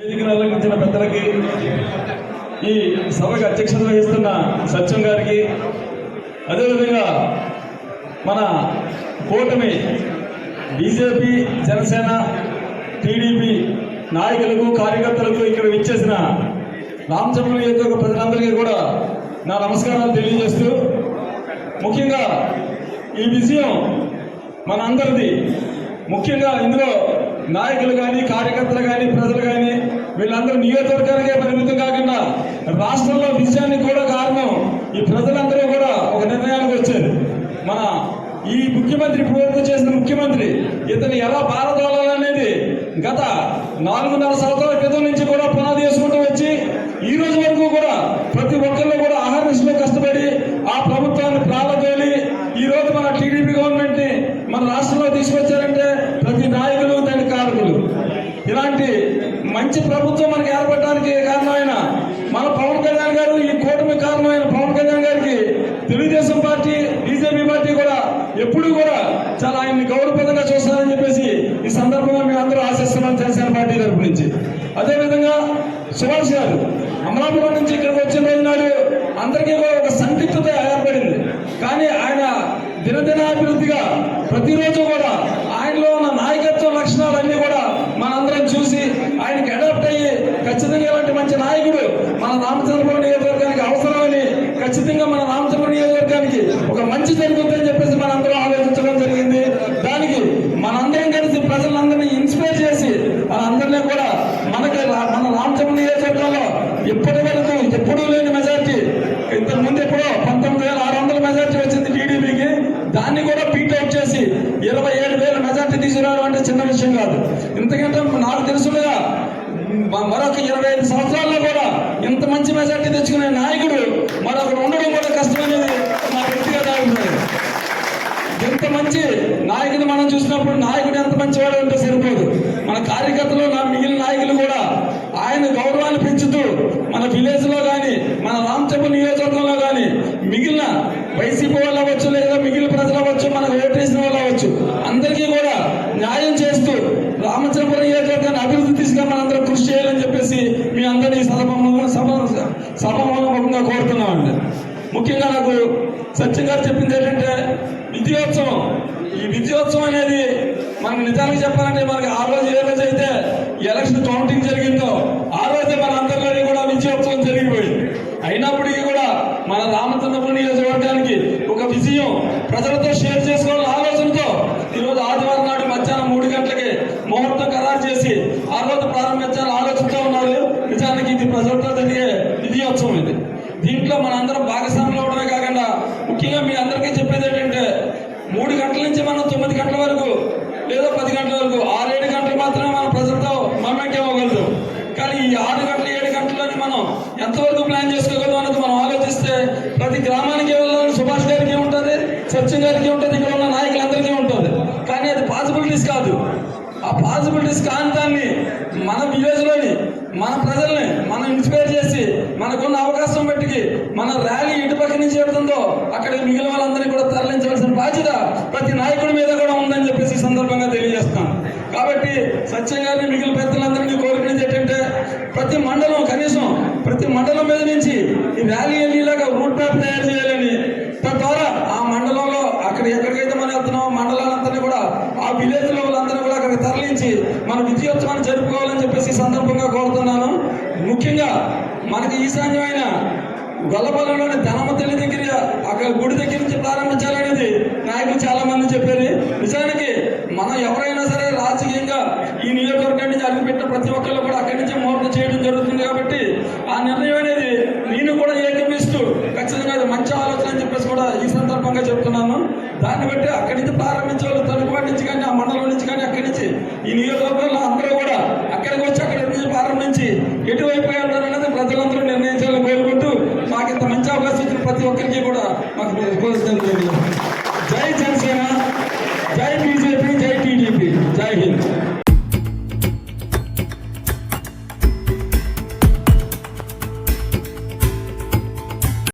వేదికను అలంకరించిన పెద్దలకి ఈ సభకు అధ్యక్షత వహిస్తున్న సత్యం గారికి అదేవిధంగా మన కూటమి బీజేపీ జనసేన టీడీపీ నాయకులకు కార్యకర్తలకు ఇక్కడ విచ్చేసిన రామచంద్ర నియోజకవర్గ ప్రజలందరికీ కూడా నా నమస్కారాలు తెలియజేస్తూ ముఖ్యంగా ఈ విజయం మనందరిది. ముఖ్యంగా ఇందులో నాయకులు కానీ కార్యకర్తలు కానీ ప్రజలు కానీ వీళ్ళందరూ నియోజకవర్గానికే పరిమితం కాకుండా రాష్ట్రంలో విజయానికి కూడా కారణం ఈ ప్రజలందరూ కూడా ఒక నిర్ణయానికి వచ్చారు. మన ఈ ముఖ్యమంత్రి ఇప్పటివరకు చేసిన ముఖ్యమంత్రి ఇతను ఎలా పారదోలాలనేది గత నాలుగున్నర సంవత్సరాల క్రితం నుంచి కూడా పునాది చేసుకుంటూ వచ్చి ఈ రోజు వరకు కూడా ప్రతి ఒక్కళ్ళు కూడా ఆహర్నిశలో కష్టపడి ఆ ప్రభుత్వాన్ని ప్రారంభోలి ఈ రోజు మన టీడీపీ గవర్నమెంట్ని మన రాష్ట్రంలో తీసుకొచ్చారంటే ప్రతి నాయకులు దానికి కారకులు ఇలాంటి మంచి ప్రభుత్వం మనకి ఏర్పడడానికి కారణమైన మన పవన్ కళ్యాణ్ గారు ఈ కూటమి కారణమైన పవన్ కళ్యాణ్ గారికి. తెలుగుదేశం పార్టీ బీజేపీ పార్టీ కూడా ఎప్పుడూ కూడా చాలా ఆయన్ని గౌరవప్రదంగా చూస్తారని చెప్పేసి ఈ సందర్భంగా మేము అందరూ ఆశిస్తున్నాం జనసేన పార్టీ తరపు నుంచి. అదేవిధంగా సుభాష్ గారు అమలాపురం నుంచి ఇక్కడికి వచ్చిన రోజు నాడు అందరికీ కూడా ఒక సందిగ్ధత ఏర్పడింది. కానీ ఆయన దినదినాభివృద్ధిగా ప్రతిరోజు కూడా ఆయనలో ఉన్న నాయకత్వ లక్షణాలన్నీ కూడా మనందరం చూసి ఆయనకి అడాప్ట్ అయ్యి ఖచ్చితంగా ఇలాంటి మంచి నాయకుడు మన రామచంద్రపురం నియోజకవర్గానికి అవసరమని ఖచ్చితంగా మన రామచంద్రపురం నియోజకవర్గానికి ఒక మంచి జరుగుతుందని చెప్పేసి మన అందరం ఆలోచించడం జరిగింది. దానికి మనందరం కలిసి ప్రజలందరినీ ఇన్స్పైర్ చేసి మనందరినీ కూడా మనకి మన రామచంద్ర నియోజకవర్గంలో ఇప్పటి వరకు ఎప్పుడూ లేని మెజార్టీ ఇంతకు ముందు ఎప్పుడో పంతొమ్మిది వేల ఆరు వందల మెజార్టీ వచ్చింది టీడీపీకి. దాన్ని కూడా పీట్ అవుట్ చేసి ఇరవై ఏడు వేల మెజార్టీ తీసుకురావడం అంటే చిన్న విషయం కాదు. ఇంతకంటే నాకు తెలుసుగా మరొక ఇరవై ఐదు సంవత్సరాల్లో కూడా ఇంత మంచి మెజార్టీ తెచ్చుకునే నాయకుడు మరొకరు ఉండడం కూడా కష్టమనేది నా వ్యక్తిగత అభిప్రాయం. ఎంత మంచి నాయకుడు మనం చూసినప్పుడు నాయకుడు ఎంత మంచివాడు అంటే సరిపోదు. మన కార్యకర్తలు నా మిగిలిన నాయకులు కూడా ఆయన గౌరవాన్ని పెంచుతూ మన విలేజ్లో కానీ మన రామచంద్ర నియోజకవర్గంలో కానీ మిగిలిన వైసీపీ వాళ్ళు అవ్వచ్చు లేదా మిగిలిన ప్రజలు అవ్వచ్చు మనకు ఓటేసిన వాళ్ళు అవ్వచ్చు అందరికీ కూడా న్యాయం చేస్తూ రామచంద్రపురం నియోజకవర్గాన్ని అభివృద్ధి తీసుకుని మనందరం కృషి చేయాలని చెప్పేసి మీ అందరినీ సభ సభ సభాముఖంగా కోరుతున్నామండి ముఖ్యంగా నాకు సత్యం గారు చెప్పింది ఏంటంటే విద్యోత్సవం. ఈ విద్యోత్సవం అనేది మనకు నిజానికి చెప్పాలంటే మనకి ఆ రోజు ఏ రోజు అయితే ఎలక్షన్ కౌంటింగ్ జరిగిందో ఆ రోజే మన అందరిలోనే కూడా విజయోత్సవం జరిగిపోయింది. అయినప్పటికీ కూడా మన రామచంద్రపురం నియోజకవర్గానికి ఒక విజయం ప్రజలతో షేర్ చేసుకోవాలని ఆలోచనతో ఈరోజు ఆదివారం నాడు మధ్యాహ్నం మూడు గంటలకి ముహూర్తం ఖరారు చేసి ఆ రోజు ప్రారంభించాలని ఆలోచనతో ఉన్నారు. నిజానికి ఇది ప్రజలతో జరిగే విజయోత్సవం ఇది. దీంట్లో మనందరం భాగస్వాములు అవడమే కాకుండా ముఖ్యంగా మీ అందరికీ చెప్పేది ఏంటంటే మూడు గంటల నుంచి మనం తొమ్మిది గంటల వరకు లేదా పది గంటల వరకు ఆరేడు గంటలు మాత్రమే మనం ప్రజలతో మమ్మకం అవ్వగలుగుతాం కానీ ఈ ఆరు గంటలు ఏడు గంటలని మనం ఎంతవరకు ప్లాన్ చేసుకోగలం అన్నది మనం ఆలోచిస్తే ప్రతి గ్రామానికి వెళ్ళాలని సుభాష్ గారికి ఉంటుంది సత్యం గారికి ఉంటుంది ఇక్కడ ఉన్న నాయకులందరికీ ఉంటుంది కానీ అది పాసిబిలిటీస్ కాదు. ఆ పాసిబిలిటీస్ కాని దాన్ని మన విలేజ్లోని మన ప్రజల్ని మనం ఇన్స్పైర్ చేసి మనకున్న అవకాశం బట్టి మన ర్యాలీ ఇటుపక్క నుంచి వెళ్తుందో అక్కడ మిగిలిన వాళ్ళందరినీ కూడా తరలించవలసిన బాధ్యత ప్రతి నాయకుడి మీద కూడా ఉందని చెప్పేసి ఈ సందర్భంగా తెలియజేస్తాను కాబట్టి సత్యం గారిని మిగిలిన పెద్దలందరినీ కోరుకునేది ఏంటంటే ప్రతి మండలం కనీసం ప్రతి మండలం మీద నుంచి ఈ ర్యాలీ వెళ్ళేలాగా రూట్ మ్యాప్ తయారు చేయాలని తద్వారా ఆ మండలంలో అక్కడ ఎక్కడికైతే మనం వెళ్తున్నామో మండలాలందరినీ కూడా ఆ విలేజ్లో వాళ్ళందరినీ కూడా అక్కడికి తరలించి మన విజయోత్సవాన్ని జరుపుకోవాలని చెప్పేసి ఈ సందర్భంగా కోరుతున్నాను. ముఖ్యంగా మనకి ఈశాన్యమైన గొల్లపల్లిలోని ధనమ తల్లి దగ్గర అక్కడ గుడి దగ్గర నుంచి ప్రారంభించాలనేది నాయకులు చాలా మంది చెప్పారు. నిజానికి మనం ఎవరైనా సరే రాజకీయంగా ఈ నియోజకవర్గం నుంచి అడుగుపెట్టిన ప్రతి ఒక్కళ్ళు కూడా అక్కడి నుంచి ముహూర్తం చేయడం జరుగుతుంది కాబట్టి ఆ నిర్ణయం అనేది నేను కూడా ఏకమిస్తూ ఖచ్చితంగా అది మంచి ఆలోచన అని చెప్పేసి కూడా ఈ సందర్భంగా చెప్తున్నాను. దాన్ని బట్టి అక్కడి నుంచి ప్రారంభించే తలుపువాడి నుంచి కానీ ఆ మండలం నుంచి కానీ అక్కడి నుంచి ఈ నియోజకవర్గంలో అందరూ కూడా అక్కడికి వచ్చి అక్కడి నుంచి ప్రారంభించి ఎటువైపు వెళ్తారనేది ప్రజలందరూ నిర్ణయించాలని కోరుకుంటూ మాకు ఇంత మంచి అవకాశం ఇచ్చిన ప్రతి ఒక్కరికి కూడా మాకు